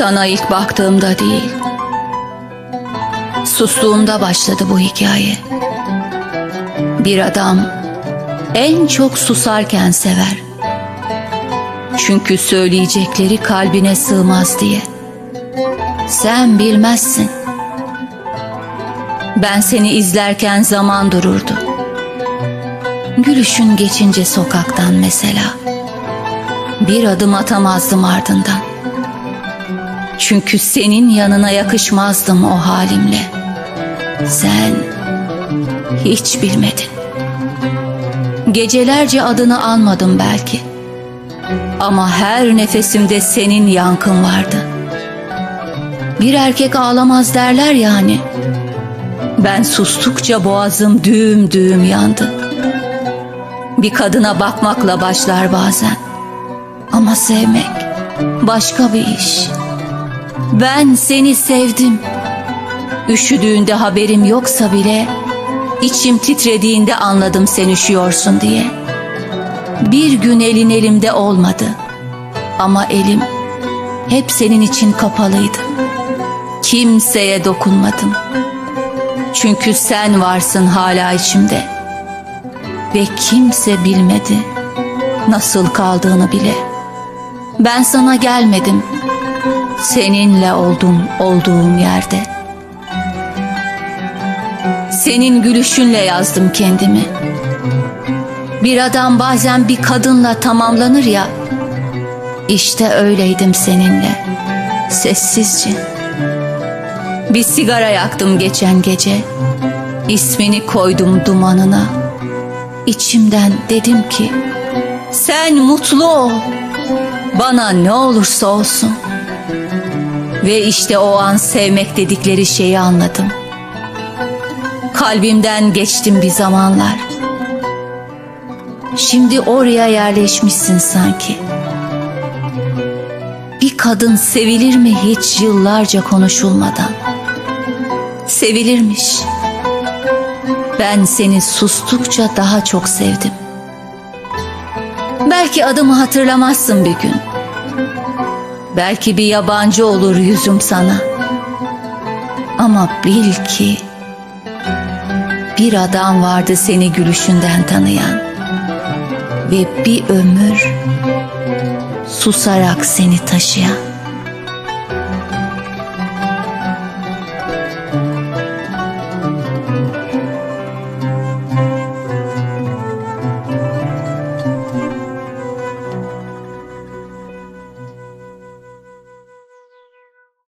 Sana ilk baktığımda değil, sustuğumda başladı bu hikaye. Bir adam en çok susarken sever. Çünkü söyleyecekleri kalbine sığmaz diye. Sen bilmezsin. Ben seni izlerken zaman dururdu. Gülüşün geçince sokaktan mesela. Bir adım atamazdım ardından. Çünkü senin yanına yakışmazdım o halimle. Sen hiç bilmedin. Gecelerce adını almadım belki. Ama her nefesimde senin yankın vardı. Bir erkek ağlamaz derler yani. Ben sustukça boğazım düğüm düğüm yandı. Bir kadına bakmakla başlar bazen. Ama sevmek başka bir iş. Ben seni sevdim. Üşüdüğünde haberim yoksa bile içim titrediğinde anladım sen üşüyorsun diye. Bir gün elin elimde olmadı. Ama elim hep senin için kapalıydı. Kimseye dokunmadım. Çünkü sen varsın hala içimde. Ve kimse bilmedi nasıl kaldığını bile. Ben sana gelmedim. Seninle oldum olduğum yerde. Senin gülüşünle yazdım kendimi. Bir adam bazen bir kadınla tamamlanır ya. İşte öyleydim seninle. Sessizce. Bir sigara yaktım geçen gece. İsmini koydum dumanına. İçimden dedim ki sen mutlu ol. Bana ne olursa olsun. Ve işte o an sevmek dedikleri şeyi anladım. Kalbimden geçtim bir zamanlar. Şimdi oraya yerleşmişsin sanki. Bir kadın sevilir mi hiç yıllarca konuşulmadan? Sevilirmiş. Ben seni sustukça daha çok sevdim. Belki adımı hatırlamazsın bir gün. Belki bir yabancı olur yüzüm sana. Ama bil ki bir adam vardı seni gülüşünden tanıyan ve bir ömür susarak seni taşıyan.